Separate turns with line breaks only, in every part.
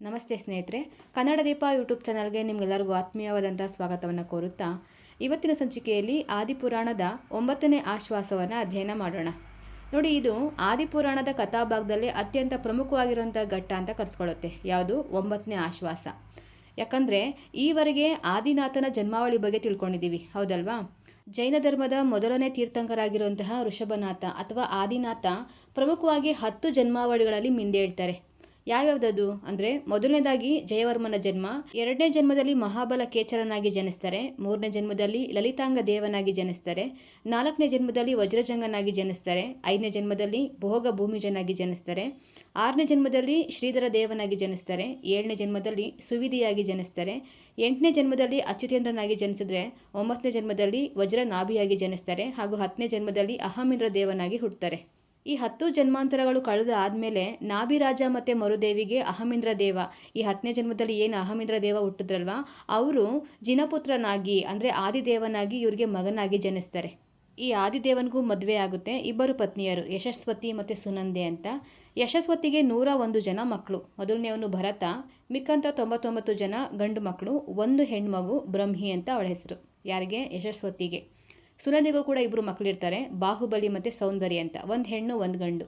ನಮಸ್ತೆ ಸ್ನೇಹಿತರೆ, ಕನ್ನಡ ದೀಪ ಯೂಟ್ಯೂಬ್ ಚಾನಲ್ಗೆ ನಿಮಗೆಲ್ಲರಿಗೂ ಆತ್ಮೀಯವಾದಂಥ ಸ್ವಾಗತವನ್ನು ಕೋರುತ್ತಾ, ಇವತ್ತಿನ ಸಂಚಿಕೆಯಲ್ಲಿ ಆದಿಪುರಾಣದ ಒಂಬತ್ತನೇ ಆಶ್ವಾಸವನ್ನು ಅಧ್ಯಯನ ಮಾಡೋಣ. ನೋಡಿ, ಇದು ಆದಿಪುರಾಣದ ಕಥಾಭಾಗದಲ್ಲಿ ಅತ್ಯಂತ ಪ್ರಮುಖವಾಗಿರುವಂಥ ಘಟ್ಟ ಅಂತ ಕರೆಸ್ಕೊಳ್ಳುತ್ತೆ. ಯಾವುದು? ಒಂಬತ್ತನೇ ಆಶ್ವಾಸ. ಯಾಕಂದರೆ, ಈವರೆಗೆ ಆದಿನಾಥನ ಜನ್ಮಾವಳಿ ಬಗ್ಗೆ ತಿಳ್ಕೊಂಡಿದ್ದೀವಿ, ಹೌದಲ್ವಾ? ಜೈನ ಧರ್ಮದ ಮೊದಲನೇ ತೀರ್ಥಂಕರಾಗಿರುವಂತಹ ಋಷಭನಾಥ ಅಥವಾ ಆದಿನಾಥ ಪ್ರಮುಖವಾಗಿ ಹತ್ತು ಜನ್ಮಾವಳಿಗಳಲ್ಲಿ ಮಿಂದೇಳ್ತಾರೆ ಯಾವ್ಯಾವ್ದದು? ಅಂದರೆ ಮೊದಲನೇದಾಗಿ ಜಯವರ್ಮನ ಜನ್ಮ, ಎರಡನೇ ಜನ್ಮದಲ್ಲಿ ಮಹಾಬಲ ಕೇಚರನಾಗಿ ಜನಿಸ್ತಾರೆ, ಮೂರನೇ ಜನ್ಮದಲ್ಲಿ ಲಲಿತಾಂಗ ದೇವನಾಗಿ ಜನಿಸ್ತಾರೆ, ನಾಲ್ಕನೇ ಜನ್ಮದಲ್ಲಿ ವಜ್ರಜಂಗನಾಗಿ ಜನಿಸ್ತಾರೆ, ಐದನೇ ಜನ್ಮದಲ್ಲಿ ಭೋಗ ಭೂಮಿಜನಾಗಿ ಜನಿಸ್ತಾರೆ, ಆರನೇ ಜನ್ಮದಲ್ಲಿ ಶ್ರೀಧರ ದೇವನಾಗಿ ಜನಿಸ್ತಾರೆ, ಏಳನೇ ಜನ್ಮದಲ್ಲಿ ಸುವಿಧಿಯಾಗಿ ಜನಿಸ್ತಾರೆ, ಎಂಟನೇ ಜನ್ಮದಲ್ಲಿ ಅಚ್ಯುತೇಂದ್ರನಾಗಿ ಜನಿಸಿದ್ರೆ, ಒಂಬತ್ತನೇ ಜನ್ಮದಲ್ಲಿ ವಜ್ರ ನಾಭಿಯಾಗಿ ಜನಿಸ್ತಾರೆ ಹಾಗೂ ಹತ್ತನೇ ಜನ್ಮದಲ್ಲಿ ಅಹಮೀಂದ್ರ ದೇವನಾಗಿ ಹುಟ್ಟುತ್ತಾರೆ. ಈ ಹತ್ತು ಜನ್ಮಾಂತರಗಳು ಕಳೆದ ಆದಮೇಲೆ ನಾಭಿರಾಜ ಮತ್ತು ಮರುದೇವಿಗೆ ಅಹಮಿಂದ್ರ ದೇವ. ಈ ಹತ್ತನೇ ಜನ್ಮದಲ್ಲಿ ಏನು ಅಹಮಿಂದ್ರ ದೇವ ಹುಟ್ಟಿದ್ರಲ್ವ? ಅವರು ಜಿನಪುತ್ರನಾಗಿ, ಅಂದರೆ ಆದಿದೇವನಾಗಿ ಇವರಿಗೆ ಮಗನಾಗಿ ಜನಿಸ್ತಾರೆ. ಈ ಆದಿದೇವನಿಗೂ ಮದುವೆ ಆಗುತ್ತೆ ಇಬ್ಬರು ಪತ್ನಿಯರು, ಯಶಸ್ವತಿ ಮತ್ತು ಸುನಂದೆ ಅಂತ. ಯಶಸ್ವತಿಗೆ ನೂರ ಒಂದು ಜನ ಮಕ್ಕಳು ಮೊದಲನೆಯವನು ಭರತ ಮಿಕ್ಕಂಥ ತೊಂಬತ್ತೊಂಬತ್ತು ಜನ ಗಂಡು ಮಕ್ಕಳು ಒಂದು ಹೆಣ್ಮಗು ಬ್ರಹ್ಮಿ ಅಂತ ಅವಳ ಹೆಸರು. ಯಾರಿಗೆ? ಯಶಸ್ವತಿಗೆ. ಸುನಂದಿಗೂ ಕೂಡ ಇಬ್ಬರು ಮಕ್ಕಳಿರ್ತಾರೆ ಬಾಹುಬಲಿ ಮತ್ತು ಸೌಂದರ್ಯ ಅಂತ. ಒಂದು ಹೆಣ್ಣು, ಒಂದು ಗಂಡು.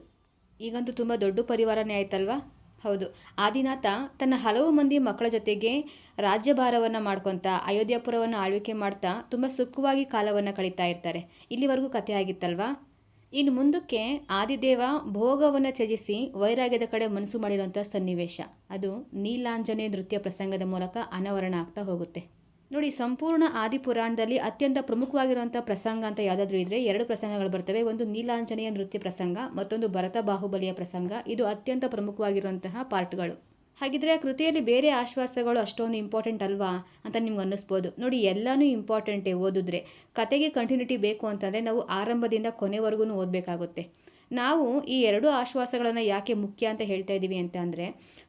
ಈಗಂತೂ ತುಂಬ ದೊಡ್ಡ ಪರಿವಾರನೇ ಆಯ್ತಲ್ವಾ? ಹೌದು. ಆದಿನಾಥ ತನ್ನ ಹಲವು ಮಂದಿ ಮಕ್ಕಳ ಜೊತೆಗೆ ರಾಜ್ಯಭಾರವನ್ನು ಮಾಡ್ಕೊತ, ಅಯೋಧ್ಯಪುರವನ್ನು ಆಳ್ವಿಕೆ ಮಾಡ್ತಾ ತುಂಬ ಸುಖವಾಗಿ ಕಾಲವನ್ನು ಕಳೀತಾ ಇರ್ತಾರೆ. ಇಲ್ಲಿವರೆಗೂ ಕಥೆ ಆಗಿತ್ತಲ್ವಾ? ಇನ್ನು ಮುಂದಕ್ಕೆ ಆದಿದೇವ ಭೋಗವನ್ನು ತ್ಯಜಿಸಿ ವೈರಾಗ್ಯದ ಕಡೆ ಮನಸ್ಸು ಮಾಡಿರುವಂಥ ಸನ್ನಿವೇಶ. ಅದು ನೀಲಾಂಜನೆ ನೃತ್ಯ ಪ್ರಸಂಗದ ಮೂಲಕ ಅನಾವರಣ ಆಗ್ತಾ ಹೋಗುತ್ತೆ. ನೋಡಿ, ಸಂಪೂರ್ಣ ಆದಿಪುರಾಣದಲ್ಲಿ ಅತ್ಯಂತ ಪ್ರಮುಖವಾಗಿರುವಂಥ ಪ್ರಸಂಗ ಅಂತ ಯಾವುದಾದ್ರೂ ಇದ್ದರೆ ಎರಡು ಪ್ರಸಂಗಗಳು ಬರ್ತವೆ. ಒಂದು ನೀಲಾಂಜನೆಯ ನೃತ್ಯ ಪ್ರಸಂಗ, ಮತ್ತೊಂದು ಭರತ ಬಾಹುಬಲಿಯ ಪ್ರಸಂಗ. ಇದು ಅತ್ಯಂತ ಪ್ರಮುಖವಾಗಿರುವಂತಹ ಪಾರ್ಟ್ಗಳು. ಹಾಗಿದ್ರೆ ಕೃತಿಯಲ್ಲಿ ಬೇರೆ ಆಶ್ವಾಸಗಳು ಅಷ್ಟೊಂದು ಇಂಪಾರ್ಟೆಂಟ್ ಅಲ್ವಾ ಅಂತ ನಿಮ್ಗೆ ಅನ್ನಿಸ್ಬೋದು. ನೋಡಿ, ಎಲ್ಲನೂ ಇಂಪಾರ್ಟೆಂಟೇ ಓದಿದ್ರೆ. ಕತೆಗೆ ಕಂಟಿನ್ಯೂಟಿ ಬೇಕು ಅಂತಂದರೆ ನಾವು ಆರಂಭದಿಂದ ಕೊನೆವರೆಗೂ ಓದಬೇಕಾಗುತ್ತೆ. ನಾವು ಈ ಎರಡು ಆಶ್ವಾಸಗಳನ್ನು ಯಾಕೆ ಮುಖ್ಯ ಅಂತ ಹೇಳ್ತಾ ಇದ್ದೀವಿ ಅಂತ ಅಂದರೆ,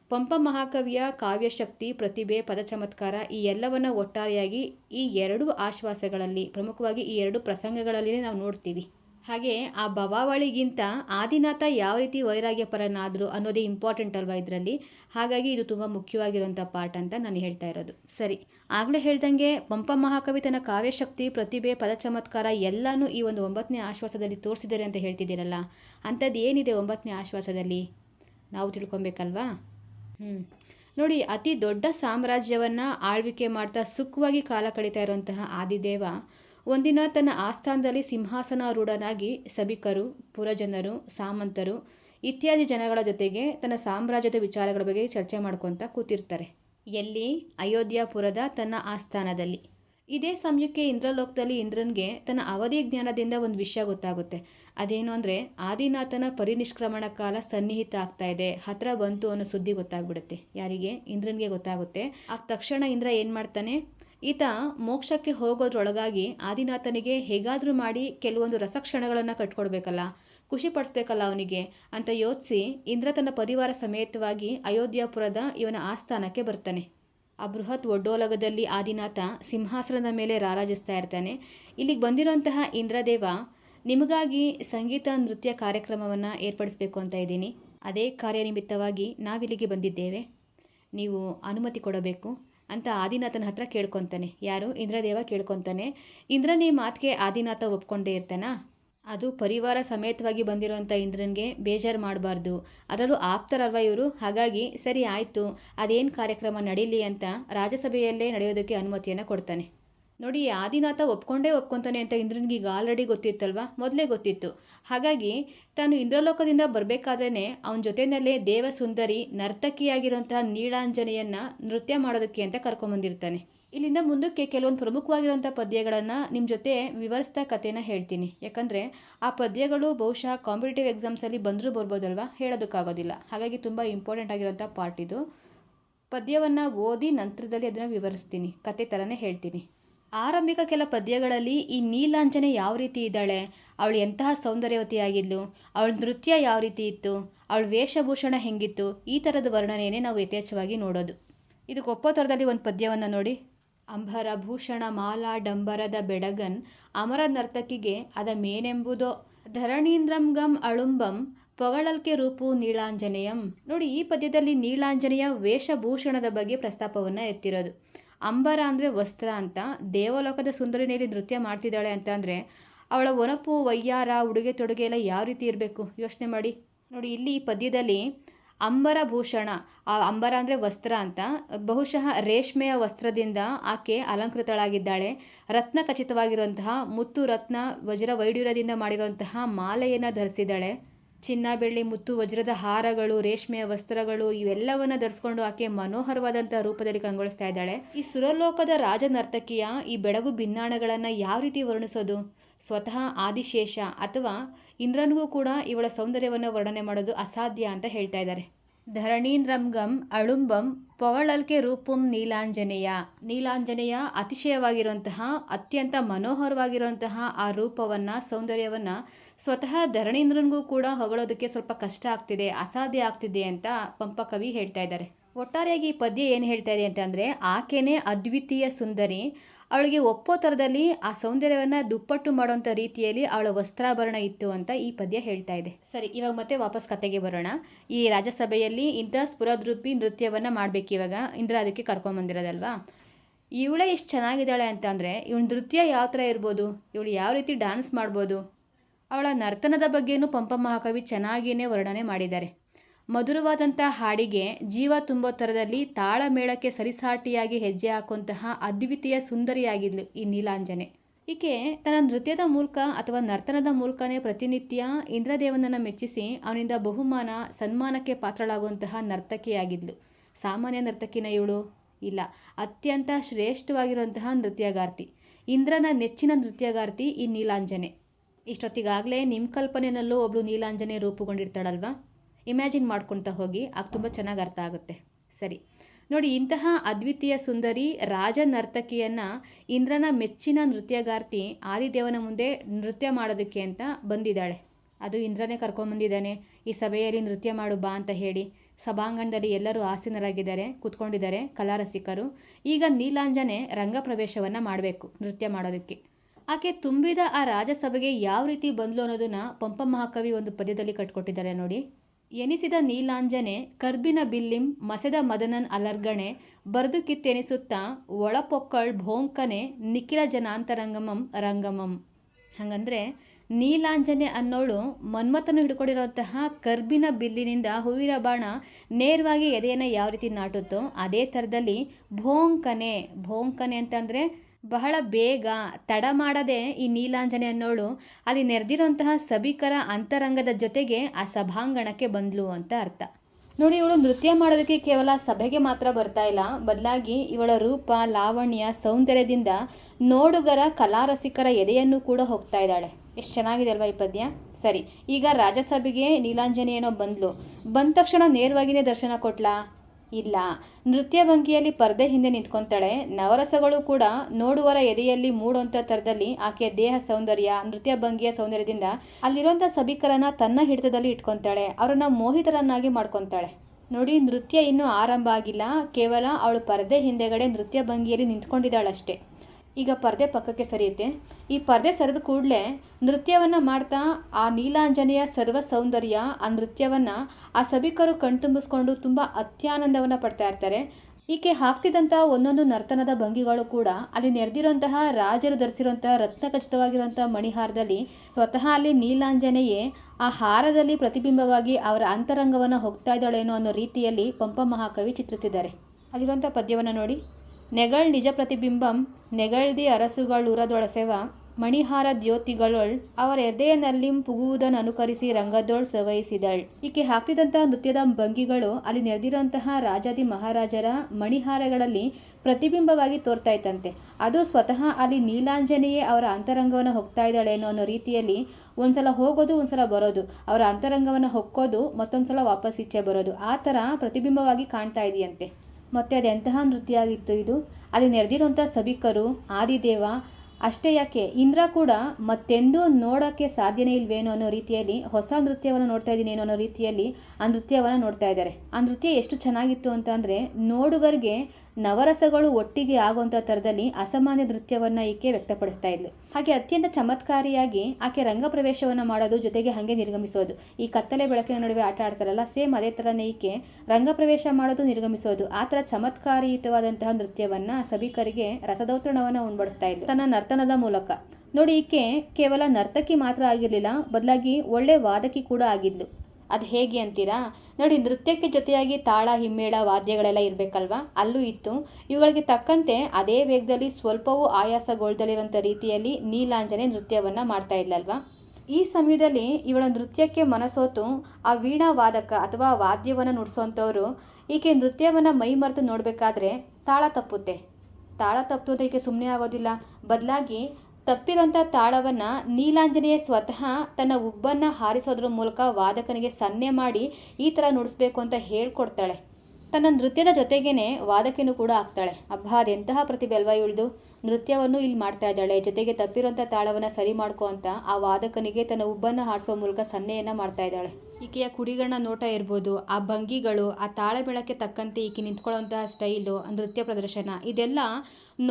ಪಂಪ ಮಹಾಕವಿಯ ಕಾವ್ಯಶಕ್ತಿ, ಪ್ರತಿಭೆ, ಪದಚಮತ್ಕಾರ ಈ ಎಲ್ಲವನ್ನು ಒಟ್ಟಾರೆಯಾಗಿ ಈ ಎರಡು ಆಶ್ವಾಸಗಳಲ್ಲಿ, ಪ್ರಮುಖವಾಗಿ ಈ ಎರಡು ಪ್ರಸಂಗಗಳಲ್ಲಿನೇ ನಾವು ನೋಡ್ತೀವಿ. ಹಾಗೆ ಆ ಭವಾವಳಿಗಿಂತ ಆದಿನಾಥ ಯಾವ ರೀತಿ ವೈರಾಗ್ಯಪರನಾದರು ಅನ್ನೋದೇ ಇಂಪಾರ್ಟೆಂಟ್ ಅಲ್ವಾ ಇದರಲ್ಲಿ? ಹಾಗಾಗಿ ಇದು ತುಂಬ ಮುಖ್ಯವಾಗಿರುವಂಥ ಪಾಠ ಅಂತ ನಾನು ಹೇಳ್ತಾ ಇರೋದು. ಸರಿ, ಆಗಲೇ ಹೇಳ್ದಂಗೆ ಪಂಪ ಮಹಾಕವಿ ತನ್ನ ಕಾವ್ಯಶಕ್ತಿ, ಪ್ರತಿಭೆ, ಪದಚಮತ್ಕಾರ ಎಲ್ಲನೂ ಈ ಒಂದು ಒಂಬತ್ತನೇ ಆಶ್ವಾಸದಲ್ಲಿ ತೋರಿಸಿದ್ದಾರೆ ಅಂತ ಹೇಳ್ತಿದ್ದೀರಲ್ಲ, ಅಂಥದ್ದು ಏನಿದೆ ಒಂಬತ್ತನೇ ಆಶ್ವಾಸದಲ್ಲಿ? ನಾವು ತಿಳ್ಕೊಬೇಕಲ್ವಾ? ಹ್ಞೂ ನೋಡಿ, ಅತಿ ದೊಡ್ಡ ಸಾಮ್ರಾಜ್ಯವನ್ನು ಆಳ್ವಿಕೆ ಮಾಡ್ತಾ ಸುಖವಾಗಿ ಕಾಲ ಕಳೀತಾ ಇರುವಂತಹ ಆದಿದೇವ ಒಂದಿನ ತನ್ನ ಆಸ್ಥಾನದಲ್ಲಿ ಸಿಂಹಾಸನಾರೂಢನಾಗಿ ಸಭಿಕರು, ಪುರಜನರು, ಸಾಮಂತರು ಇತ್ಯಾದಿ ಜನಗಳ ಜೊತೆಗೆ ತನ್ನ ಸಾಮ್ರಾಜ್ಯದ ವಿಚಾರಗಳ ಬಗ್ಗೆ ಚರ್ಚೆ ಮಾಡ್ಕೊತ ಕೂತಿರ್ತಾರೆ. ಎಲ್ಲಿ? ಅಯೋಧ್ಯಾಪುರದ ತನ್ನ ಆಸ್ಥಾನದಲ್ಲಿ. ಇದೇ ಸಮಯಕ್ಕೆ ಇಂದ್ರಲೋಕದಲ್ಲಿ ಇಂದ್ರನಿಗೆ ತನ್ನ ಅವಧಿ ಜ್ಞಾನದಿಂದ ಒಂದು ವಿಷಯ ಗೊತ್ತಾಗುತ್ತೆ. ಅದೇನು ಅಂದರೆ, ಆದಿನಾಥನ ಪರಿನಿಷ್ಕ್ರಮಣ ಕಾಲ ಸನ್ನಿಹಿತ ಆಗ್ತಾ ಇದೆ. ಹತ್ರ ಬಂತು ಅನ್ನೋ ಸುದ್ದಿ ಗೊತ್ತಾಗ್ಬಿಡುತ್ತೆ. ಯಾರಿಗೆ? ಇಂದ್ರನಿಗೆ ಗೊತ್ತಾಗುತ್ತೆ. ಆ ತಕ್ಷಣ ಇಂದ್ರ ಏನು ಮಾಡ್ತಾನೆ? ಈತ ಮೋಕ್ಷಕ್ಕೆ ಹೋಗೋದ್ರೊಳಗಾಗಿ ಆದಿನಾಥನಿಗೆ ಹೇಗಾದರೂ ಮಾಡಿ ಕೆಲವೊಂದು ರಸಕ್ಷಣಗಳನ್ನು ಕಟ್ಕೊಡ್ಬೇಕಲ್ಲ, ಖುಷಿ ಪಡಿಸ್ಬೇಕಲ್ಲ ಅವನಿಗೆ ಅಂತ ಯೋಚಿಸಿ ಇಂದ್ರ ತನ್ನ ಪರಿವಾರ ಸಮೇತವಾಗಿ ಅಯೋಧ್ಯಾಪುರದ ಇವನ ಆಸ್ಥಾನಕ್ಕೆ ಬರ್ತಾನೆ. ಆ ಬೃಹತ್ ಒಡ್ಡೋಲಗದಲ್ಲಿ ಆದಿನಾಥ ಸಿಂಹಾಸನದ ಮೇಲೆ ರಾರಾಜಿಸ್ತಾ ಇರ್ತಾನೆ. ಇಲ್ಲಿಗೆ ಬಂದಿರೋಂತಹ ಇಂದ್ರದೇವ, ನಿಮಗಾಗಿ ಸಂಗೀತ ನೃತ್ಯ ಕಾರ್ಯಕ್ರಮವನ್ನು ಏರ್ಪಡಿಸಬೇಕು ಅಂತ ಇದ್ದೀನಿ. ಅದೇ ಕಾರ್ಯನಿಮಿತ್ತವಾಗಿ ನಾವಿಲ್ಲಿಗೆ ಬಂದಿದ್ದೇವೆ. ನೀವು ಅನುಮತಿ ಕೊಡಬೇಕು. ಅಂತ ಆದಿನಾಥನ ಹತ್ರ ಕೇಳ್ಕೊತಾನೆ. ಯಾರು? ಇಂದ್ರದೇವ ಕೇಳ್ಕೊತಾನೆ. ಇಂದ್ರನ ಮಾತಿಗೆ ಆದಿನಾಥ ಒಪ್ಕೊಂಡೇ ಇರ್ತಾನಾ? ಅದು ಪರಿವಾರ ಸಮೇತವಾಗಿ ಬಂದಿರೋಂಥ ಇಂದ್ರನಿಗೆ ಬೇಜಾರು ಮಾಡಬಾರ್ದು. ಅದರಲ್ಲೂ ಆಪ್ತರಲ್ವ ಇವರು? ಹಾಗಾಗಿ ಸರಿ ಆಯಿತು, ಅದೇನು ಕಾರ್ಯಕ್ರಮ ನಡೀಲಿ ಅಂತ ರಾಜ್ಯಸಭೆಯಲ್ಲೇ ನಡೆಯೋದಕ್ಕೆ ಅನುಮತಿಯನ್ನು ಕೊಡ್ತಾನೆ. ನೋಡಿ, ಆದಿನಾಥ ಒಪ್ಕೊಂಡೇ ಒಪ್ಕೊತಾನೆ ಅಂತ ಇಂದ್ರನಿಗೆ ಈಗ ಆಲ್ರೆಡಿ ಗೊತ್ತಿತ್ತಲ್ವ? ಮೊದಲೇ ಗೊತ್ತಿತ್ತು. ಹಾಗಾಗಿ ತಾನು ಇಂದ್ರಲೋಕದಿಂದ ಬರಬೇಕಾದ್ರೇ ಅವನ ಜೊತೆಯಲ್ಲೇ ದೇವಸುಂದರಿ, ನರ್ತಕಿಯಾಗಿರುವಂತಹ ನೀಳಾಂಜನೆಯನ್ನು ನೃತ್ಯ ಮಾಡೋದಕ್ಕೆ ಅಂತ ಕರ್ಕೊಂಬಂದಿರ್ತಾನೆ. ಇಲ್ಲಿಂದ ಮುಂದಕ್ಕೆ ಕೆಲವೊಂದು ಪ್ರಮುಖವಾಗಿರುವಂಥ ಪದ್ಯಗಳನ್ನು ನಿಮ್ಮ ಜೊತೆ ವಿವರಿಸ್ತಾ ಕಥೆನ ಹೇಳ್ತೀನಿ. ಯಾಕಂದರೆ ಆ ಪದ್ಯಗಳು ಬಹುಶಃ ಕಾಂಪಿಟೇಟಿವ್ ಎಕ್ಸಾಮ್ಸಲ್ಲಿ ಬಂದರೂ ಬರ್ಬೋದಲ್ವ? ಹೇಳೋದಕ್ಕಾಗೋದಿಲ್ಲ. ಹಾಗಾಗಿ ತುಂಬ ಇಂಪಾರ್ಟೆಂಟ್ ಆಗಿರೋಂಥ ಪಾರ್ಟ್ ಇದು. ಪದ್ಯವನ್ನು ಓದಿ ನಂತರದಲ್ಲಿ ಅದನ್ನು ವಿವರಿಸ್ತೀನಿ. ಕತೆ ಥರನೇ ಹೇಳ್ತೀನಿ. ಆರಂಭಿಕ ಕೆಲ ಪದ್ಯಗಳಲ್ಲಿ ಈ ನೀಲಾಂಜನೆ ಯಾವ ರೀತಿ ಇದ್ದಾಳೆ, ಅವಳು ಎಂತಹ ಸೌಂದರ್ಯವತಿಯಾಗಿದ್ಲು, ಅವಳ ನೃತ್ಯ ಯಾವ ರೀತಿ ಇತ್ತು, ಅವಳ ವೇಷಭೂಷಣ ಹೆಂಗಿತ್ತು, ಈ ಥರದ ವರ್ಣನೆಯೇ ನಾವು ಯಥೇಚ್ಛವಾಗಿ ನೋಡೋದು. ಇದಕ್ಕೆ ಒಪ್ಪೋ ಥರದಲ್ಲಿ ಒಂದು ಪದ್ಯವನ್ನು ನೋಡಿ. ಅಂಬರ ಭೂಷಣ ಮಾಲಾ ಡಂಬರದ ಬೆಡಗನ್, ಅಮರ ನರ್ತಕಿಗೆ ಅದ ಮೇನೆಂಬುದೋ ಧರಣೀಂದ್ರಂಗಂ ಅಳುಂಬಂ, ಪೊಗಳಲ್ಕೆ ರೂಪು ನೀಲಾಂಜನೇಯಂ ನೋಡಿ, ಈ ಪದ್ಯದಲ್ಲಿ ನೀಲಾಂಜನೆಯ ವೇಷಭೂಷಣದ ಬಗ್ಗೆ ಪ್ರಸ್ತಾಪವನ್ನು ಎತ್ತಿರೋದು. ಅಂಬರ ಅಂದರೆ ವಸ್ತ್ರ ಅಂತ, ದೇವಲೋಕದ ಸುಂದರಿನೇಲಿ ನೃತ್ಯ ಮಾಡ್ತಿದ್ದಾಳೆ ಅಂತ ಅಂದರೆ, ಅವಳ ಒನಪು ವಯ್ಯಾರ ಉಡುಗೆ ತೊಡುಗೆ ಎಲ್ಲ ಯಾವ ರೀತಿ ಇರಬೇಕು? ಯೋಚನೆ ಮಾಡಿ. ನೋಡಿ, ಇಲ್ಲಿ ಈ ಪದ್ಯದಲ್ಲಿ ಅಂಬರ ಭೂಷಣ, ಆ ಅಂಬರ ಅಂದರೆ ವಸ್ತ್ರ ಅಂತ, ಬಹುಶಃ ರೇಷ್ಮೆಯ ವಸ್ತ್ರದಿಂದ ಆಕೆ ಅಲಂಕೃತಳಾಗಿದ್ದಾಳೆ. ರತ್ನ ಖಚಿತವಾಗಿರುವಂತಹ ಮುತ್ತು ರತ್ನ ವಜ್ರ ವೈಡೂರ್ಯದಿಂದ ಮಾಡಿರುವಂತಹ ಮಾಲೆಯನ್ನು ಧರಿಸಿದ್ದಾಳೆ. ಚಿನ್ನ, ಬೆಳ್ಳಿ, ಮುತ್ತು, ವಜ್ರದ ಹಾರಗಳು ರೇಷ್ಮೆಯ ವಸ್ತ್ರಗಳು ಇವೆಲ್ಲವನ್ನ ಧರಿಸ್ಕೊಂಡು ಆಕೆ ಮನೋಹರವಾದಂಥ ರೂಪದಲ್ಲಿ ಕಂಗೊಳಿಸ್ತಾ ಇದ್ದಾಳೆ. ಈ ಸುರಲೋಕದ ರಾಜ ನರ್ತಕಿಯ ಈ ಬೆಳಗು ಭಿನ್ನಾಣಗಳನ್ನು ಯಾವ ರೀತಿ ವರ್ಣಿಸೋದು? ಸ್ವತಃ ಆದಿಶೇಷ ಅಥವಾ ಇಂದ್ರನಿಗೂ ಕೂಡ ಇವಳ ಸೌಂದರ್ಯವನ್ನು ವರ್ಣನೆ ಮಾಡೋದು ಅಸಾಧ್ಯ ಅಂತ ಹೇಳ್ತಾ ಇದ್ದಾರೆ. ಧರಣೀಂದ್ರಂಗಂ ಅಳುಂಬಂ ಪೊಗಳಲ್ಕೆ ರೂಪುಂ ನೀಲಾಂಜನೇಯ. ನೀಲಾಂಜನೇಯ ಅತಿಶಯವಾಗಿರುವಂತಹ, ಅತ್ಯಂತ ಮನೋಹರವಾಗಿರುವಂತಹ ಆ ರೂಪವನ್ನು, ಸೌಂದರ್ಯವನ್ನು ಸ್ವತಃ ಧರಣೀಂದ್ರನಿಗೂ ಕೂಡ ಹೊಗಳೋದಕ್ಕೆ ಸ್ವಲ್ಪ ಕಷ್ಟ ಆಗ್ತಿದೆ, ಅಸಾಧ್ಯ ಆಗ್ತಿದೆ ಅಂತ ಪಂಪ ಕವಿ ಹೇಳ್ತಾ ಇದ್ದಾರೆ. ಒಟ್ಟಾರೆಯಾಗಿ ಈ ಪದ್ಯ ಏನು ಹೇಳ್ತಾ ಇದೆ ಅಂತಂದರೆ, ಆಕೆನೇ ಅದ್ವಿತೀಯ ಸುಂದರಿ ಅವಳಿಗೆ ಒಪ್ಪೋ ಥರದಲ್ಲಿ ಆ ಸೌಂದರ್ಯವನ್ನು ದುಪ್ಪಟ್ಟು ಮಾಡೋಂಥ ರೀತಿಯಲ್ಲಿ ಅವಳ ವಸ್ತ್ರಾಭರಣ ಇತ್ತು ಅಂತ ಈ ಪದ್ಯ ಹೇಳ್ತಾ ಇದೆ. ಸರಿ, ಇವಾಗ ಮತ್ತೆ ವಾಪಸ್ ಕತೆಗೆ ಬರೋಣ. ಈ ರಾಜ್ಯಸಭೆಯಲ್ಲಿ ಇಂಥ ಸ್ಫುರದ್ರೂಪಿ ನೃತ್ಯವನ್ನು ಮಾಡಬೇಕು ಇವಾಗ. ಇಂದ್ರ ಅದಕ್ಕೆ ಕರ್ಕೊಂಬಂದಿರೋದಲ್ವಾ ಇವಳೇ ಎಷ್ಟು ಚೆನ್ನಾಗಿದ್ದಾಳೆ ಅಂತ ಅಂದರೆ ಇವಳ ನೃತ್ಯ ಯಾವ ಥರ ಇರ್ಬೋದು? ಇವಳು ಯಾವ ರೀತಿ ಡ್ಯಾನ್ಸ್ ಮಾಡ್ಬೋದು? ಅವಳ ನರ್ತನದ ಬಗ್ಗೆಯೂ ಪಂಪ ಮಹಾಕವಿ ಚೆನ್ನಾಗಿಯೇ ವರ್ಣನೆ ಮಾಡಿದ್ದಾರೆ. ಮಧುರವಾದಂಥ ಹಾಡಿಗೆ ಜೀವ ತುಂಬೋ ಥರದಲ್ಲಿ ತಾಳಮೇಳಕ್ಕೆ ಸರಿಸಾಟಿಯಾಗಿ ಹೆಜ್ಜೆ ಹಾಕುವಂತಹ ಅದ್ವಿತೀಯ ಸುಂದರಿಯಾಗಿದ್ಲು ಈ ನೀಲಾಂಜನೆ. ಈಕೆ ತನ್ನ ನೃತ್ಯದ ಮೂಲಕ ಅಥವಾ ನರ್ತನದ ಮೂಲಕನೇ ಪ್ರತಿನಿತ್ಯ ಇಂದ್ರದೇವನನ್ನು ಮೆಚ್ಚಿಸಿ ಅವನಿಂದ ಬಹುಮಾನ, ಸನ್ಮಾನಕ್ಕೆ ಪಾತ್ರಳಾಗುವಂತಹ ನರ್ತಕಿಯಾಗಿದ್ಲು. ಸಾಮಾನ್ಯ ನರ್ತಕಿನ ಇವಳು? ಇಲ್ಲ. ಅತ್ಯಂತ ಶ್ರೇಷ್ಠವಾಗಿರುವಂತಹ ನೃತ್ಯಗಾರ್ತಿ. ಇಂದ್ರನ ನೆಚ್ಚಿನ ನೃತ್ಯಗಾರ್ತಿ ಈ ನೀಲಾಂಜನೆ. ಇಷ್ಟೊತ್ತಿಗಾಗಲೇ ನಿಮ್ಮ ಕಲ್ಪನೆಯಲ್ಲೂ ಒಬ್ಳು ನೀಲಾಂಜನೆ ರೂಪುಗೊಂಡಿರ್ತಾಳಲ್ವಾ? ಇಮ್ಯಾಜಿನ್ ಮಾಡ್ಕೊಳ್ತಾ ಹೋಗಿ ಆಗ ತುಂಬ ಚೆನ್ನಾಗಿ ಅರ್ಥ ಆಗುತ್ತೆ. ಸರಿ. ನೋಡಿ, ಇಂತಹ ಅದ್ವಿತೀಯ ಸುಂದರಿ ರಾಜ ನರ್ತಕಿಯನ್ನು ಇಂದ್ರನ ಮೆಚ್ಚಿನ ನೃತ್ಯಗಾರ್ತಿ ಆದಿದೇವನ ಮುಂದೆ ನೃತ್ಯ ಮಾಡೋದಕ್ಕೆ ಅಂತ ಬಂದಿದ್ದಾಳೆ. ಅದು ಇಂದ್ರನೇ ಕರ್ಕೊಂಬಂದಿದ್ದಾನೆ ಈ ಸಭೆಯಲ್ಲಿ ನೃತ್ಯ ಮಾಡು ಬಾ ಅಂತ ಹೇಳಿ ಸಭಾಂಗಣದಲ್ಲಿ ಎಲ್ಲರೂ ಆಸೀನರಾಗಿದ್ದಾರೆ, ಕೂತ್ಕೊಂಡಿದ್ದಾರೆ ಕಲಾರಸಿಕರು. ಈಗ ನೀಲಾಂಜನೆ ರಂಗಪ್ರವೇಶವನ್ನು ಮಾಡಬೇಕು ನೃತ್ಯ ಮಾಡೋದಕ್ಕೆ. ಆಕೆ ತುಂಬಿದ ಆ ರಾಜಸಭೆಗೆ ಯಾವ ರೀತಿ ಬಂದ್ಲು ಅನ್ನೋದನ್ನು ಪಂಪ ಮಹಾಕವಿ ಒಂದು ಪದ್ಯದಲ್ಲಿ ಕಟ್ಕೊಟ್ಟಿದ್ದಾರೆ ನೋಡಿ. ಎನಿಸಿದ ನೀಲಾಂಜನೆ, ಕರ್ಬಿನ ಬಿಲ್ಲಿಂ, ಮಸೆದ ಮದನನ್ ಅಲರ್ಗಣೆ, ಬರೆದು ಕಿತ್ತೆನಿಸುತ್ತಾ ಒಳಪೊಕ್ಕಳ್ ಭೋಂಕನೆ, ನಿಖಿಲ ಜನಾಂತರಂಗಮಂ, ರಂಗಮಂ. ಹಾಗಂದ್ರೆ ನೀಲಾಂಜನೆ ಅನ್ನೋಳು ಮನ್ಮಥನು ಹಿಡ್ಕೊಂಡಿರುವಂತಹ ಕರ್ಬಿನ ಬಿಲ್ಲಿನಿಂದ ಹೂವಿನ ಬಾಣ ನೇರವಾಗಿ ಎದೆಯನ್ನು ಯಾವ ರೀತಿ ನಾಟುತ್ತೋ, ಅದೇ ಥರದಲ್ಲಿ ಭೋಂಕನೆ ಭೋಂಕನೆ ಅಂತಂದರೆ ಬಹಳ ಬೇಗ ತಡ ಮಾಡದೆ ಈ ನೀಲಾಂಜನೆ ಅನ್ನೋಳು ಅಲ್ಲಿ ನೆರೆದಿರೋಂತಹ ಸಭಿಕರ ಅಂತರಂಗದ ಜೊತೆಗೆ ಆ ಸಭಾಂಗಣಕ್ಕೆ ಬಂದ್ಲು ಅಂತ ಅರ್ಥ. ನೋಡಿ, ಇವಳು ನೃತ್ಯ ಮಾಡೋದಕ್ಕೆ ಕೇವಲ ಸಭೆಗೆ ಮಾತ್ರ ಬರ್ತಾ ಇಲ್ಲ. ಬದಲಾಗಿ ಇವಳ ರೂಪ, ಲಾವಣ್ಯ, ಸೌಂದರ್ಯದಿಂದ ನೋಡುಗರ ಕಲಾರಸಿಕರ ಎದೆಯನ್ನು ಕೂಡ ಹೋಗ್ತಾ ಇದ್ದಾಳೆ. ಎಷ್ಟು ಚೆನ್ನಾಗಿದೆ ಅಲ್ವಾ ಈ ಪದ್ಯ? ಸರಿ, ಈಗ ರಾಜಸಭೆಗೆ ನೀಲಾಂಜನೆ ಏನೋ ಬಂದ್ಲು. ಬಂದ ತಕ್ಷಣ ನೇರವಾಗಿಯೇ ದರ್ಶನ ಕೊಟ್ಲಾ? ಇಲ್ಲ. ನೃತ್ಯ ಭಂಗಿಯಲ್ಲಿ ಪರ್ದೆ ಹಿಂದೆ ನಿಂತ್ಕೊತಾಳೆ. ನವರಸಗಳು ಕೂಡ ನೋಡುವರ ಎದೆಯಲ್ಲಿ ಮೂಡುವಂಥ ಥರದಲ್ಲಿ ಆಕೆಯ ದೇಹ ಸೌಂದರ್ಯ, ನೃತ್ಯ ಭಂಗಿಯ ಸೌಂದರ್ಯದಿಂದ ಅಲ್ಲಿರುವಂಥ ಸಭಿಕರನ್ನ ತನ್ನ ಹಿಡಿತದಲ್ಲಿ ಇಟ್ಕೊತಾಳೆ. ಅವರನ್ನ ಮೋಹಿತರನ್ನಾಗಿ ಮಾಡ್ಕೊತಾಳೆ. ನೋಡಿ, ನೃತ್ಯ ಇನ್ನೂ ಆರಂಭ ಆಗಿಲ್ಲ. ಕೇವಲ ಅವಳು ಪರದೆ ಹಿಂದೆಗಡೆ ನೃತ್ಯ ಭಂಗಿಯಲ್ಲಿ ನಿಂತ್ಕೊಂಡಿದ್ದಾಳಷ್ಟೇ. ಈಗ ಪರದೆ ಪಕ್ಕಕ್ಕೆ ಸರಿಯುತ್ತೆ. ಈ ಪರದೆ ಸರಿದ ಕೂಡಲೇ ನೃತ್ಯವನ್ನು ಮಾಡ್ತಾ ಆ ನೀಲಾಂಜನೆಯ ಸರ್ವ ಸೌಂದರ್ಯ, ಆ ನೃತ್ಯವನ್ನು ಆ ಸಭಿಕರು ಕಣ್ತುಂಬಿಸ್ಕೊಂಡು ತುಂಬ ಅತ್ಯಾನಂದವನ್ನು ಪಡ್ತಾ ಇರ್ತಾರೆ. ಈಕೆ ಹಾಕ್ತಿದ್ದಂಥ ಒಂದೊಂದು ನರ್ತನದ ಭಂಗಿಗಳು ಕೂಡ ಅಲ್ಲಿ ನೆರೆದಿರುವಂತಹ ರಾಜರು ಧರಿಸಿರುವಂತಹ ರತ್ನ ಖಚಿತವಾಗಿರುವಂಥ ಮಣಿಹಾರದಲ್ಲಿ ಸ್ವತಃ ಅಲ್ಲಿ ನೀಲಾಂಜನೆಯೇ ಆ ಹಾರದಲ್ಲಿ ಪ್ರತಿಬಿಂಬವಾಗಿ ಅವರ ಅಂತರಂಗವನ್ನು ಹೋಗ್ತಾ ಇದ್ದಾಳೇನೋ ಅನ್ನೋ ರೀತಿಯಲ್ಲಿ ಪಂಪ ಮಹಾಕವಿ ಚಿತ್ರಿಸಿದ್ದಾರೆ. ಅಲ್ಲಿರುವಂಥ ಪದ್ಯವನ್ನು ನೋಡಿ. ನೆಗಳ್ ನಿಜ ಪ್ರತಿಬಿಂಬಂ ನೆಗಳ್ದಿ ಅರಸುಗಳುರದೊಳಸೆವ ಮಣಿಹಾರ ದ್ಯೋತಿಗಳೊಳ್ ಅವರ ಎರ್ದೆಯನಲ್ಲಿ ಪುಗುವುದನ್ನು ಅನುಕರಿಸಿ ರಂಗದೊಳ್ ಸೊಗೈಸಿದಳ್ ಈಕೆ ಹಾಕ್ತಿದ್ದಂತಹ ನೃತ್ಯದ ಭಂಗಿಗಳು ಅಲ್ಲಿ ನೆರೆದಿರುವಂತಹ ರಾಜಾದಿ ಮಹಾರಾಜರ ಮಣಿಹಾರಗಳಲ್ಲಿ ಪ್ರತಿಬಿಂಬವಾಗಿ ತೋರ್ತಾ ಇತ್ತಂತೆ ಅದು ಸ್ವತಃ ಅಲ್ಲಿ ನೀಲಾಂಜನೆಯೇ ಅವರ ಅಂತರಂಗವನ್ನು ಹೋಗ್ತಾ ಇದ್ದಾಳೇನೋ ಅನ್ನೋ ರೀತಿಯಲ್ಲಿ ಒಂದ್ಸಲ ಹೋಗೋದು, ಒಂದ್ಸಲ ಬರೋದು. ಅವರ ಅಂತರಂಗವನ್ನು ಹೊಕ್ಕೋದು, ಮತ್ತೊಂದ್ಸಲ ವಾಪಸ್ ಈಚೆ ಬರೋದು. ಆ ಥರ ಪ್ರತಿಬಿಂಬವಾಗಿ ಕಾಣ್ತಾ ಇದೆಯಂತೆ. ಮತ್ತು ಅದೆಂತಹ ನೃತ್ಯ ಆಗಿತ್ತು ಇದು? ಅಲ್ಲಿ ನೆರೆದಿರುವಂಥ ಸಭಿಕರು, ಆದಿದೇವ, ಅಷ್ಟೇ ಯಾಕೆ? ಇಂದ್ರ ಕೂಡ ಮತ್ತೆಂದೂ ನೋಡೋಕ್ಕೆ ಸಾಧ್ಯನೇ ಇಲ್ವೇನೋ ಅನ್ನೋ ರೀತಿಯಲ್ಲಿ, ಹೊಸ ನೃತ್ಯವನ್ನು ನೋಡ್ತಾ ಇದ್ದೀನೇನೋ ಅನ್ನೋ ರೀತಿಯಲ್ಲಿ ಆ ನೃತ್ಯವನ್ನು ನೋಡ್ತಾ ಇದ್ದಾರೆ. ಆ ನೃತ್ಯ ಎಷ್ಟು ಚೆನ್ನಾಗಿತ್ತು ಅಂತ ಅಂದರೆ ನೋಡುಗರಿಗೆ ನವರಸಗಳು ಒಟ್ಟಿಗೆ ಆಗುವಂಥ ಥರದಲ್ಲಿ ಅಸಾಮಾನ್ಯ ನೃತ್ಯವನ್ನು ಈಕೆ ವ್ಯಕ್ತಪಡಿಸ್ತಾ ಇದ್ಲು. ಹಾಗೆ ಅತ್ಯಂತ ಚಮತ್ಕಾರಿಯಾಗಿ ಆಕೆ ರಂಗ ಪ್ರವೇಶವನ್ನು ಮಾಡೋದು ಜೊತೆಗೆ ಹಾಗೆ ನಿರ್ಗಮಿಸೋದು. ಈ ಕತ್ತಲೆ ಬೆಳಕಿನ ನಡುವೆ ಆಟ ಆಡ್ತಾರಲ್ಲ, ಸೇಮ್ ಅದೇ ಥರನೇ ಈಕೆ ರಂಗ ಪ್ರವೇಶ ಮಾಡೋದು ನಿರ್ಗಮಿಸೋದು. ಆ ಥರ ಚಮತ್ಕಾರಿಯುತವಾದಂತಹ ನೃತ್ಯವನ್ನು ಸಭಿಕರಿಗೆ ರಸದೌತಣವನ್ನು ಉಣ್ಬಡಿಸ್ತಾ ಇದ್ಲು. ತನ್ನ ನರ್ತನದ ಮೂಲಕ. ನೋಡಿ, ಈಕೆ ಕೇವಲ ನರ್ತಕಿ ಮಾತ್ರ ಆಗಿರಲಿಲ್ಲ, ಬದಲಾಗಿ ಒಳ್ಳೆ ವಾದಕಿ ಕೂಡ ಆಗಿದ್ಲು. ಅದು ಹೇಗೆ ಅಂತೀರಾ? ನೋಡಿ, ನೃತ್ಯಕ್ಕೆ ಜೊತೆಯಾಗಿ ತಾಳ, ಹಿಮ್ಮೇಳ, ವಾದ್ಯಗಳೆಲ್ಲ ಇರಬೇಕಲ್ವಾ? ಅಲ್ಲೂ ಇತ್ತು. ಇವುಗಳಿಗೆ ತಕ್ಕಂತೆ ಅದೇ ವೇಗದಲ್ಲಿ ಸ್ವಲ್ಪವೂ ಆಯಾಸಗೊಳ್ದಲಿರೋಂಥ ರೀತಿಯಲ್ಲಿ ನೀಲಾಂಜನೆ ನೃತ್ಯವನ್ನು ಮಾಡ್ತಾ ಇಲ್ಲಲ್ವಾ ಈ ಸಮಯದಲ್ಲಿ ಇವಳ ನೃತ್ಯಕ್ಕೆ ಮನಸೋತು ಆ ವೀಣಾ ವಾದಕ ಅಥವಾ ವಾದ್ಯವನ್ನು ನುಡಿಸೋಂಥವ್ರು ಈಕೆ ನೃತ್ಯವನ್ನು ಮೈ ಮರೆತು ನೋಡಬೇಕಾದ್ರೆ ತಾಳ ತಪ್ಪುತ್ತೆ. ತಾಳ ತಪ್ಪುದಕ್ಕೆ ಈಕೆ ಸುಮ್ಮನೆ ಆಗೋದಿಲ್ಲ. ಬದಲಾಗಿ ತಪ್ಪಿರೋಂಥ ತಾಳವನ್ನು ನೀಲಾಂಜನೇಯ ಸ್ವತಃ ತನ್ನ ಉಬ್ಬನ್ನು ಹಾರಿಸೋದ್ರ ಮೂಲಕ ವಾದಕನಿಗೆ ಸನ್ನೆ ಮಾಡಿ ಈ ಥರ ನುಡಿಸ್ಬೇಕು ಅಂತ ಹೇಳ್ಕೊಡ್ತಾಳೆ. ತನ್ನ ನೃತ್ಯದ ಜೊತೆಗೇನೆ ವಾದಕಿನೂ ಕೂಡ ಆಗ್ತಾಳೆ. ಅಬ್ಬಾ, ಅದೆಂತಹ ಪ್ರತಿಭೆ ಅಲ್ವಾ ಇಳಿದು ನೃತ್ಯವನ್ನು ಇಲ್ಲಿ ಮಾಡ್ತಾ ಇದ್ದಾಳೆ. ಜೊತೆಗೆ ತಪ್ಪಿರುವಂಥ ತಾಳವನ್ನು ಸರಿ ಮಾಡ್ಕೋ ಅಂತ ಆ ವಾದಕನಿಗೆ ತನ್ನ ಉಬ್ಬನ್ನು ಹಾರಿಸೋ ಮೂಲಕ ಸನ್ನೆಯನ್ನು ಮಾಡ್ತಾ ಇದ್ದಾಳೆ. ಈಕೆಯ ಕುಡಿಗಣ್ಣ ನೋಟ ಇರ್ಬೋದು, ಆ ಭಂಗಿಗಳು, ಆ ತಾಳ ಬೆಳಕ್ಕೆ ತಕ್ಕಂತೆ ಈಕೆ ನಿಂತ್ಕೊಳ್ಳೋಂತಹ ಸ್ಟೈಲು ನೃತ್ಯ ಪ್ರದರ್ಶನ, ಇದೆಲ್ಲ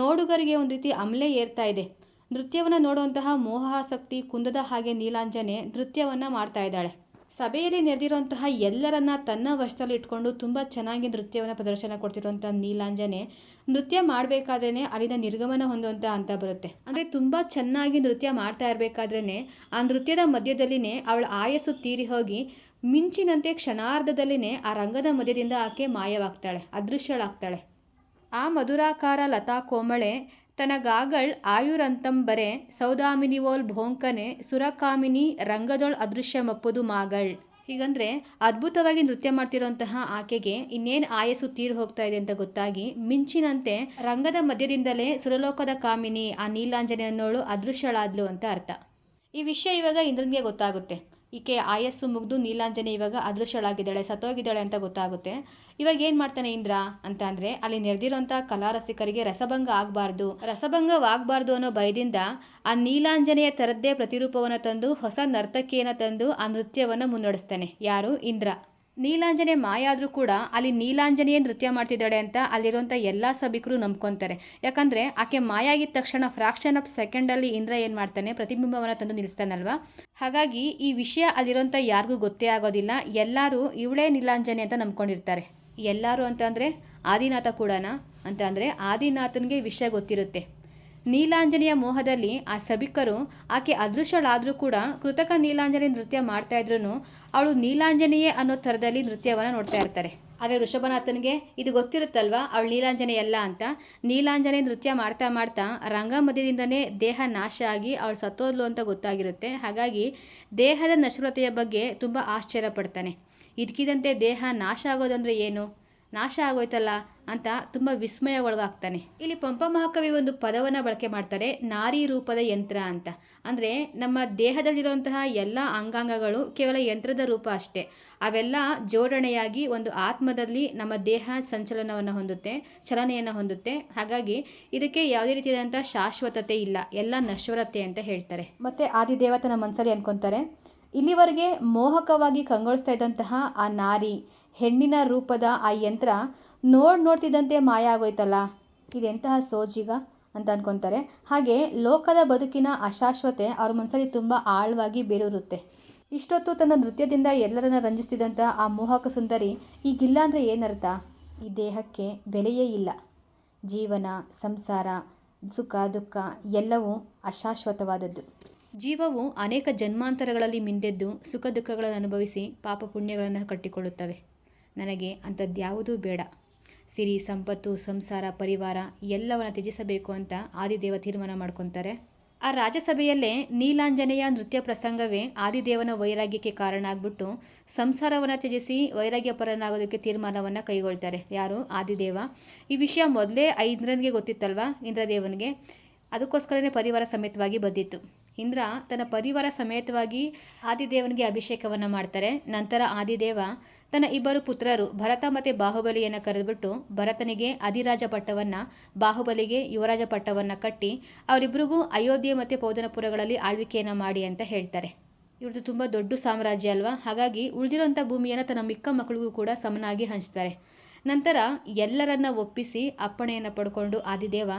ನೋಡುಗರಿಗೆ ಒಂದು ರೀತಿ ಅಮಲೆ ಏರ್ತಾ ಇದೆ. ನೃತ್ಯವನ್ನು ನೋಡುವಂತಹ ಮೋಹಾಸಕ್ತಿ ಕುಂದದ ಹಾಗೆ ನೀಲಾಂಜನೆ ನೃತ್ಯವನ್ನು ಮಾಡ್ತಾ ಇದ್ದಾಳೆ. ಸಭೆಯಲ್ಲಿ ನೆರೆದಿರುವಂತಹ ಎಲ್ಲರನ್ನ ತನ್ನ ವಶದಲ್ಲಿ ಇಟ್ಕೊಂಡು ತುಂಬ ಚೆನ್ನಾಗಿ ನೃತ್ಯವನ್ನು ಪ್ರದರ್ಶನ ಕೊಡ್ತಿರುವಂಥ ನೀಲಾಂಜನೆ ನೃತ್ಯ ಮಾಡಬೇಕಾದ್ರೇ ಅಲ್ಲಿಂದ ನಿರ್ಗಮನ ಹೊಂದುವಂಥ ಅಂತ ಬರುತ್ತೆ. ಅಂದರೆ ತುಂಬ ಚೆನ್ನಾಗಿ ನೃತ್ಯ ಮಾಡ್ತಾ ಇರಬೇಕಾದ್ರೇ ಆ ನೃತ್ಯದ ಮಧ್ಯದಲ್ಲಿನೇ ಅವಳ ಆಯಸ್ಸು ತೀರಿ ಹೋಗಿ ಮಿಂಚಿನಂತೆ ಕ್ಷಣಾರ್ಧದಲ್ಲಿನೇ ಆ ರಂಗದ ಮಧ್ಯದಿಂದ ಆಕೆ ಮಾಯವಾಗ್ತಾಳೆ, ಅದೃಶ್ಯಳಾಗ್ತಾಳೆ. ಆ ಮಧುರಾಕಾರ ಲತಾ ಕೋಮಳೆ ತನಗಾಗಳ್ ಆಯುರಂತಂಬರೆ ಸೌದಾಮಿನಿವೋಲ್ ಭೋಂಕನೆ ಸುರಕಾಮಿನಿ ರಂಗದೊಳ್ ಅದೃಶ್ಯ ಮಪ್ಪುದು ಮಾಗಳ್. ಹೀಗಂದ್ರೆ ಅದ್ಭುತವಾಗಿ ನೃತ್ಯ ಮಾಡ್ತಿರೋಂತಹ ಆಕೆಗೆ ಇನ್ನೇನು ಆಯಸ್ಸು ತೀರು ಹೋಗ್ತಾ ಇದೆ ಅಂತ ಗೊತ್ತಾಗಿ ಮಿಂಚಿನಂತೆ ರಂಗದ ಮಧ್ಯದಿಂದಲೇ ಸುರಲೋಕದ ಕಾಮಿನಿ ಆ ನೀಲಾಂಜನೆ ಅನ್ನೋಳು ಅದೃಶ್ಯಳಾದ್ಲು ಅಂತ ಅರ್ಥ. ಈ ವಿಷಯ ಇವಾಗ ಇಂದ್ರನಿಗೆ ಗೊತ್ತಾಗುತ್ತೆ. ಈಕೆ ಆಯಸ್ಸು ಮುಗಿದು ನೀಲಾಂಜನೆ ಇವಾಗ ಅದೃಶ್ಯಳಾಗಿದ್ದಾಳೆ, ಸತ್ತೋಗಿದ್ದಾಳೆ ಅಂತ ಗೊತ್ತಾಗುತ್ತೆ. ಇವಾಗ ಏನು ಮಾಡ್ತಾನೆ ಇಂದ್ರ? ಅಂತ ಅಂದರೆ ಅಲ್ಲಿ ನೆರೆದಿರೋಂಥ ಕಲಾರಸಿಕರಿಗೆ ರಸಭಂಗ ಆಗಬಾರ್ದು. ರಸಭಂಗವಾಗಬಾರ್ದು ಅನ್ನೋ ಭಯದಿಂದ ಆ ನೀಲಾಂಜನೆಯ ಥರದ್ದೇ ಪ್ರತಿರೂಪವನ್ನು ತಂದು, ಹೊಸ ನರ್ತಕಿಯನ್ನು ತಂದು ಆ ನೃತ್ಯವನ್ನು ಮುನ್ನಡೆಸ್ತಾನೆ. ಯಾರು? ಇಂದ್ರ. ನೀಲಾಂಜನೆ ಮಾಯ ಆದರೂ ಕೂಡ ಅಲ್ಲಿ ನೀಲಾಂಜನೆಯೇ ನೃತ್ಯ ಮಾಡ್ತಿದ್ದಾಳೆ ಅಂತ ಅಲ್ಲಿರುವಂಥ ಎಲ್ಲ ಸಭಿಕರು ನಂಬ್ಕೊತಾರೆ. ಯಾಕಂದರೆ ಆಕೆ ಮಾಯ ಆಗಿದ ತಕ್ಷಣ ಫ್ರಾಕ್ಷನ್ ಆಫ್ ಸೆಕೆಂಡಲ್ಲಿ ಇಂದ್ರ ಏನು ಮಾಡ್ತಾನೆ? ಪ್ರತಿಬಿಂಬವನ್ನು ತಂದು ನಿಲ್ಲಿಸ್ತಾನಲ್ವಾ? ಹಾಗಾಗಿ ಈ ವಿಷಯ ಅಲ್ಲಿರೋಂಥ ಯಾರಿಗೂ ಗೊತ್ತೇ ಆಗೋದಿಲ್ಲ. ಎಲ್ಲರೂ ಇವಳೇ ನೀಲಾಂಜನೆ ಅಂತ ನಂಬ್ಕೊಂಡಿರ್ತಾರೆ. ಎಲ್ಲರೂ ಅಂತಂದರೆ ಆದಿನಾಥ ಕೂಡನಾ? ಅಂತ ಅಂದರೆ ಆದಿನಾಥನಿಗೆ ವಿಷಯ ಗೊತ್ತಿರುತ್ತೆ. ನೀಲಾಂಜನೆಯ ಮೋಹದಲ್ಲಿ ಆ ಸಭಿಕರು, ಆಕೆ ಅದೃಶ್ಯಳಾದರೂ ಕೂಡ ಕೃತಕ ನೀಲಾಂಜನೆ ನೃತ್ಯ ಮಾಡ್ತಾ ಇದ್ರು ಅವಳು ನೀಲಾಂಜನೆಯೇ ಅನ್ನೋ ಥರದಲ್ಲಿ ನೃತ್ಯವನ್ನು ನೋಡ್ತಾ ಇರ್ತಾರೆ. ಆದರೆ ಋಷಭನಾಥನಿಗೆ ಇದು ಗೊತ್ತಿರುತ್ತಲ್ವಾ? ಅವಳು ನೀಲಾಂಜನೆ ಅಲ್ಲ ಅಂತ. ನೀಲಾಂಜನೆ ನೃತ್ಯ ಮಾಡ್ತಾ ಮಾಡ್ತಾ ರಂಗ ಮಧ್ಯದಿಂದನೇ ದೇಹ ನಾಶ ಆಗಿ ಅವಳು ಸತ್ತೋದ್ಲು ಅಂತ ಗೊತ್ತಾಗಿರುತ್ತೆ. ಹಾಗಾಗಿ ದೇಹದ ನಶ್ವರತೆಯ ಬಗ್ಗೆ ತುಂಬ ಆಶ್ಚರ್ಯ ಪಡ್ತಾನೆ ಇದಕ್ಕಿದಂತೆ ದೇಹ ನಾಶ ಆಗೋದಂದರೆ ಏನು? ನಾಶ ಆಗೋಯ್ತಲ್ಲ ಅಂತ ತುಂಬ ವಿಸ್ಮಯ ಒಳಗಾಗ್ತಾನೆ. ಇಲ್ಲಿ ಪಂಪ ಮಹಾಕವಿ ಒಂದು ಪದವನ್ನು ಬಳಕೆ ಮಾಡ್ತಾರೆ, ನಾರಿ ರೂಪದ ಯಂತ್ರ ಅಂತ. ಅಂದರೆ ನಮ್ಮ ದೇಹದಲ್ಲಿರುವಂತಹ ಎಲ್ಲ ಅಂಗಾಂಗಗಳು ಕೇವಲ ಯಂತ್ರದ ರೂಪ ಅಷ್ಟೇ. ಅವೆಲ್ಲ ಜೋಡಣೆಯಾಗಿ ಒಂದು ಆತ್ಮದಲ್ಲಿ ನಮ್ಮ ದೇಹ ಸಂಚಲನವನ್ನು ಹೊಂದುತ್ತೆ, ಚಲನೆಯನ್ನು ಹೊಂದುತ್ತೆ. ಹಾಗಾಗಿ ಇದಕ್ಕೆ ಯಾವುದೇ ರೀತಿಯಾದಂಥ ಶಾಶ್ವತತೆ ಇಲ್ಲ, ಎಲ್ಲ ನಶ್ವರತೆ ಅಂತ ಹೇಳ್ತಾರೆ. ಮತ್ತು ಆದಿದೇವ ತನ್ನ ಮನಸ್ಸಲ್ಲಿ ಅನ್ಕೊತಾರೆ, ಇಲ್ಲಿವರೆಗೆ ಮೋಹಕವಾಗಿ ಕಂಗೊಳಿಸ್ತಾ ಇದ್ದಂತಹ ಆ ನಾರಿ ಹೆಣ್ಣಿನ ರೂಪದ ಆ ಯಂತ್ರ ನೋಡ್ ನೋಡ್ತಿದ್ದಂತೆ ಮಾಯ ಆಗೋಯ್ತಲ್ಲ ಇದೆಂತಹ ಸೋಜಿಗ ಅಂತ ಅನ್ಕೊತಾರೆ. ಹಾಗೆ ಲೋಕದ ಬದುಕಿನ ಅಶಾಶ್ವತೆ ಅವ್ರ ಮನಸ್ಸಲ್ಲಿ ತುಂಬ ಆಳವಾಗಿ ಬೇರೂರುತ್ತೆ. ಇಷ್ಟೊತ್ತು ತನ್ನ ನೃತ್ಯದಿಂದ ಎಲ್ಲರನ್ನ ರಂಜಿಸ್ತಿದ್ದಂಥ ಆ ಮೋಹಕ ಸುಂದರಿ ಈಗಿಲ್ಲ ಅಂದರೆ ಏನರ್ಥ? ಈ ದೇಹಕ್ಕೆ ಬೆಲೆಯೇ ಇಲ್ಲ. ಜೀವನ, ಸಂಸಾರ, ಸುಖ, ದುಃಖ ಎಲ್ಲವೂ ಅಶಾಶ್ವತವಾದದ್ದು. ಜೀವವು ಅನೇಕ ಜನ್ಮಾಂತರಗಳಲ್ಲಿ ಮಿಂದೆದ್ದು ಸುಖ ದುಃಖಗಳನ್ನು ಅನುಭವಿಸಿ ಪಾಪ ಪುಣ್ಯಗಳನ್ನು ಕಟ್ಟಿಕೊಳ್ಳುತ್ತವೆ. ನನಗೆ ಅಂಥದ್ದ್ಯಾವುದೂ ಬೇಡ. ಸಿರಿ, ಸಂಪತ್ತು, ಸಂಸಾರ, ಪರಿವಾರ ಎಲ್ಲವನ್ನು ತ್ಯಜಿಸಬೇಕು ಅಂತ ಆದಿದೇವ ತೀರ್ಮಾನ ಮಾಡ್ಕೊತಾರೆ. ಆ ರಾಜಸಭೆಯಲ್ಲೇ ನೀಲಾಂಜನೆಯ ನೃತ್ಯ ಪ್ರಸಂಗವೇ ಆದಿದೇವನ ವೈರಾಗ್ಯಕ್ಕೆ ಕಾರಣ ಆಗ್ಬಿಟ್ಟು ಸಂಸಾರವನ್ನು ತ್ಯಜಿಸಿ ವೈರಾಗ್ಯಪರನಾಗೋದಕ್ಕೆ ತೀರ್ಮಾನವನ್ನು ಕೈಗೊಳ್ತಾರೆ. ಯಾರು? ಆದಿದೇವ. ಈ ವಿಷಯ ಮೊದಲೇ ಇಂದ್ರನಿಗೆ ಗೊತ್ತಿತ್ತಲ್ವಾ? ಇಂದ್ರದೇವನಿಗೆ. ಅದಕ್ಕೋಸ್ಕರನೇ ಪರಿವಾರ ಸಮೇತವಾಗಿ ಬಂದಿತ್ತು. ಇಂದ್ರ ತನ್ನ ಪರಿವಾರ ಸಮೇತವಾಗಿ ಆದಿದೇವನಿಗೆ ಅಭಿಷೇಕವನ್ನು ಮಾಡ್ತಾರೆ. ನಂತರ ಆದಿದೇವ ತನ್ನ ಇಬ್ಬರು ಪುತ್ರರು ಭರತ ಮತ್ತು ಬಾಹುಬಲಿಯನ್ನು ಕರೆದುಬಿಟ್ಟು ಭರತನಿಗೆ ಅಧಿರಾಜ ಪಟ್ಟವನ್ನು ಬಾಹುಬಲಿಗೆ ಯುವರಾಜ ಪಟ್ಟವನ್ನು ಕಟ್ಟಿ ಅವರಿಬ್ಬರಿಗೂ ಅಯೋಧ್ಯೆ ಮತ್ತು ಪೌದನಪುರಗಳಲ್ಲಿ ಆಳ್ವಿಕೆಯನ್ನು ಮಾಡಿ ಅಂತ ಹೇಳ್ತಾರೆ. ಇವ್ರದ್ದು ತುಂಬ ದೊಡ್ಡ ಸಾಮ್ರಾಜ್ಯ ಅಲ್ವಾ? ಹಾಗಾಗಿ ಉಳಿದಿರೋಂಥ ಭೂಮಿಯನ್ನು ತನ್ನ ಮಿಕ್ಕ ಮಕ್ಕಳಿಗೂ ಕೂಡ ಸಮನಾಗಿ ಹಂಚ್ತಾರೆ. ನಂತರ ಎಲ್ಲರನ್ನ ಒಪ್ಪಿಸಿ ಅಪ್ಪಣೆಯನ್ನು ಪಡ್ಕೊಂಡು ಆದಿದೇವ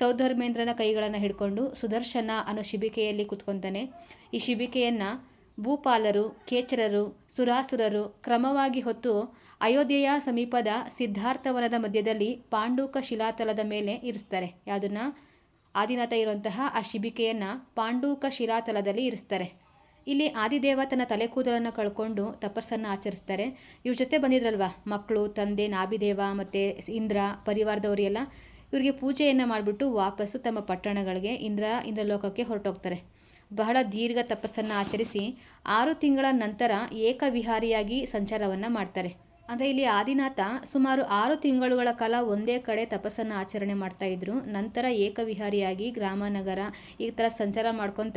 ಸೌಧರ್ಮೇಂದ್ರನ ಕೈಗಳನ್ನು ಹಿಡ್ಕೊಂಡು ಸುದರ್ಶನ ಅನ್ನೋ ಶಿಬಿಕೆಯಲ್ಲಿ ಕುತ್ಕೊತಾನೆ. ಈ ಶಿಬಿಕೆಯನ್ನು ಭೂಪಾಲರು, ಕೇಚರರು, ಸುರಾಸುರರು ಕ್ರಮವಾಗಿ ಹೊತ್ತು ಅಯೋಧ್ಯೆಯ ಸಮೀಪದ ಸಿದ್ಧಾರ್ಥವನದ ಮಧ್ಯದಲ್ಲಿ ಪಾಂಡೂಕ ಶಿಲಾತಲದ ಮೇಲೆ ಇರಿಸ್ತಾರೆ. ಯಾವುದನ್ನ ಆದಿನಾಥ ಇರುವಂತಹ ಆ ಶಿಬಿಕೆಯನ್ನು ಪಾಂಡೂಕ ಶಿಲಾತಲದಲ್ಲಿ ಇರಿಸ್ತಾರೆ. ಇಲ್ಲಿ ಆದಿದೇವ ತನ್ನ ತಲೆ ಕೂದಲನ್ನು ಕಳ್ಕೊಂಡು ತಪಸ್ಸನ್ನು ಆಚರಿಸ್ತಾರೆ. ಇವ್ರ ಜೊತೆ ಬಂದಿದ್ರಲ್ವ? ಮಕ್ಕಳು ತಂದೆ, ನಾಭಿದೇವ ಮತ್ತು ಇಂದ್ರ, ಪರಿವಾರದವರು ಎಲ್ಲ ಇವರಿಗೆ ಪೂಜೆಯನ್ನು ಮಾಡಿಬಿಟ್ಟು ವಾಪಸ್ಸು ತಮ್ಮ ಪಟ್ಟಣಗಳಿಗೆ ಇಂದ್ರ, ಇಂದ್ರಲೋಕಕ್ಕೆ ಹೊರಟೋಗ್ತಾರೆ. ಬಹಳ ದೀರ್ಘ ತಪಸ್ಸನ್ನು ಆಚರಿಸಿ ಆರು ತಿಂಗಳ ನಂತರ ಏಕವಿಹಾರಿಯಾಗಿ ಸಂಚಾರವನ್ನು ಮಾಡ್ತಾರೆ. ಅಂದರೆ ಇಲ್ಲಿ ಆದಿನಾಥ ಸುಮಾರು ಆರು ತಿಂಗಳುಗಳ ಕಾಲ ಒಂದೇ ಕಡೆ ತಪಸ್ಸನ್ನು ಆಚರಣೆ ಮಾಡ್ತಾ ಇದ್ರು. ನಂತರ ಏಕವಿಹಾರಿಯಾಗಿ ಗ್ರಾಮ ನಗರ ಈ ಥರ ಸಂಚಾರ ಮಾಡ್ಕೊತ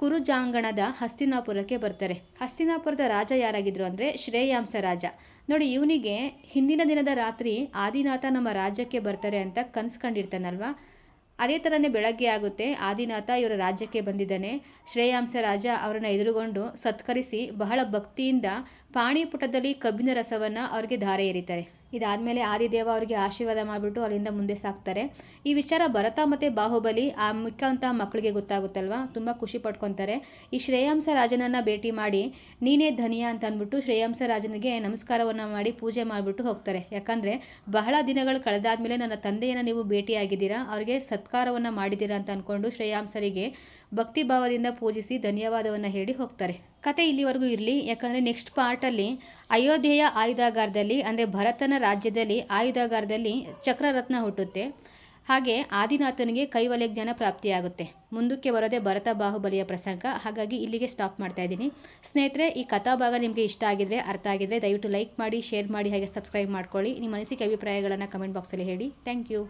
ಕುರುಜಾಂಗಣದ ಹಸ್ತಿನಾಪುರಕ್ಕೆ ಬರ್ತಾರೆ. ಹಸ್ತಿನಾಪುರದ ರಾಜ ಯಾರಾಗಿದ್ರು ಅಂದರೆ ಶ್ರೇಯಾಂಸ ರಾಜ. ನೋಡಿ, ಇವನಿಗೆ ಹಿಂದಿನ ದಿನದ ರಾತ್ರಿ ಆದಿನಾಥ ನಮ್ಮ ರಾಜ್ಯಕ್ಕೆ ಬರ್ತಾರೆ ಅಂತ ಕನ್ಸು ಕಂಡಿರ್ತಾನಲ್ವಾ? ಅದೇ ಥರನೇ ಬೆಳಗ್ಗೆ ಆಗುತ್ತೆ. ಆದಿನಾಥ ಇವರ ರಾಜ್ಯಕ್ಕೆ ಬಂದಿದ್ದಾನೆ. ಶ್ರೇಯಾಂಸ ರಾಜ ಅವರನ್ನು ಎದುರುಗೊಂಡು ಸತ್ಕರಿಸಿ ಬಹಳ ಭಕ್ತಿಯಿಂದ ಪಾಣಿಪುಟದಲ್ಲಿ ಕಬ್ಬಿನ ರಸವನ್ನು ಅವರಿಗೆ ಧಾರೆ ಎರಿತಾರೆ. ಇದಾದಮೇಲೆ ಆದಿದೇವ ಅವರಿಗೆ ಆಶೀರ್ವಾದ ಮಾಡಿಬಿಟ್ಟು ಅಲ್ಲಿಂದ ಮುಂದೆ ಸಾಕ್ತಾರೆ. ಈ ವಿಚಾರ ಭರತ ಮತ್ತು ಬಾಹುಬಲಿ ಆ ಮಿಕ್ಕಂಥ ಮಕ್ಕಳಿಗೆ ಗೊತ್ತಾಗುತ್ತಲ್ವಾ? ತುಂಬ ಖುಷಿ ಪಡ್ಕೊತಾರೆ ಈ ಶ್ರೇಯಾಂಸ ರಾಜನನ್ನು ಭೇಟಿ ಮಾಡಿ ನೀನೇ ಧನಿಯ ಅಂತ ಅಂದ್ಬಿಟ್ಟು ಶ್ರೇಯಾಂಸ ರಾಜನಿಗೆ ನಮಸ್ಕಾರವನ್ನು ಮಾಡಿ ಪೂಜೆ ಮಾಡಿಬಿಟ್ಟು ಹೋಗ್ತಾರೆ. ಯಾಕಂದರೆ ಬಹಳ ದಿನಗಳು ಕಳೆದಾದ್ಮೇಲೆ ನನ್ನ ತಂದೆಯನ್ನು ನೀವು ಭೇಟಿಯಾಗಿದ್ದೀರಾ? ಅವರಿಗೆ ಸತ್ಕಾರವನ್ನು ಮಾಡಿದ್ದೀರಾ ಅಂತ ಅಂದ್ಕೊಂಡು ಶ್ರೇಯಾಂಸರಿಗೆ ಭಕ್ತಿ ಭಾವದಿಂದ ಪೂಜಿಸಿ ಧನ್ಯವಾದವನ್ನು ಹೇಳಿ ಹೋಗ್ತಾರೆ. ಕತೆ ಇಲ್ಲಿವರೆಗೂ ಇರಲಿ, ಯಾಕಂದರೆ ನೆಕ್ಸ್ಟ್ ಪಾರ್ಟಲ್ಲಿ ಅಯೋಧ್ಯೆಯ ಆಯುಧಾಗಾರದಲ್ಲಿ, ಅಂದರೆ ಭರತನ ರಾಜ್ಯದಲ್ಲಿ ಆಯುಧಾಗಾರದಲ್ಲಿ ಚಕ್ರರತ್ನ ಹುಟ್ಟುತ್ತೆ. ಹಾಗೆ ಆದಿನಾಥನಿಗೆ ಕೈವಲ್ಯ ಜ್ಞಾನ ಪ್ರಾಪ್ತಿಯಾಗುತ್ತೆ. ಮುಂದಕ್ಕೆ ಬರೋದೇ ಭರತ ಬಾಹುಬಲಿಯ ಪ್ರಸಂಗ. ಹಾಗಾಗಿ ಇಲ್ಲಿಗೆ ಸ್ಟಾಪ್ ಮಾಡ್ತಾ ಇದ್ದೀನಿ. ಸ್ನೇಹಿತರೆ, ಈ ಕಥಾಭಾಗ ನಿಮಗೆ ಇಷ್ಟ ಆಗಿದ್ರೆ, ಅರ್ಥ ಆಗಿದ್ರೆ ದಯವಿಟ್ಟು ಲೈಕ್ ಮಾಡಿ ಶೇರ್ ಮಾಡಿ, ಹಾಗೆ ಸಬ್ಸ್ಕ್ರೈಬ್ ಮಾಡ್ಕೊಳ್ಳಿ. ನಿಮ್ಮ ಅನಿಸಿಕೆ, ಅಭಿಪ್ರಾಯಗಳನ್ನು ಕಮೆಂಟ್ ಬಾಕ್ಸಲ್ಲಿ ಹೇಳಿ. Thank you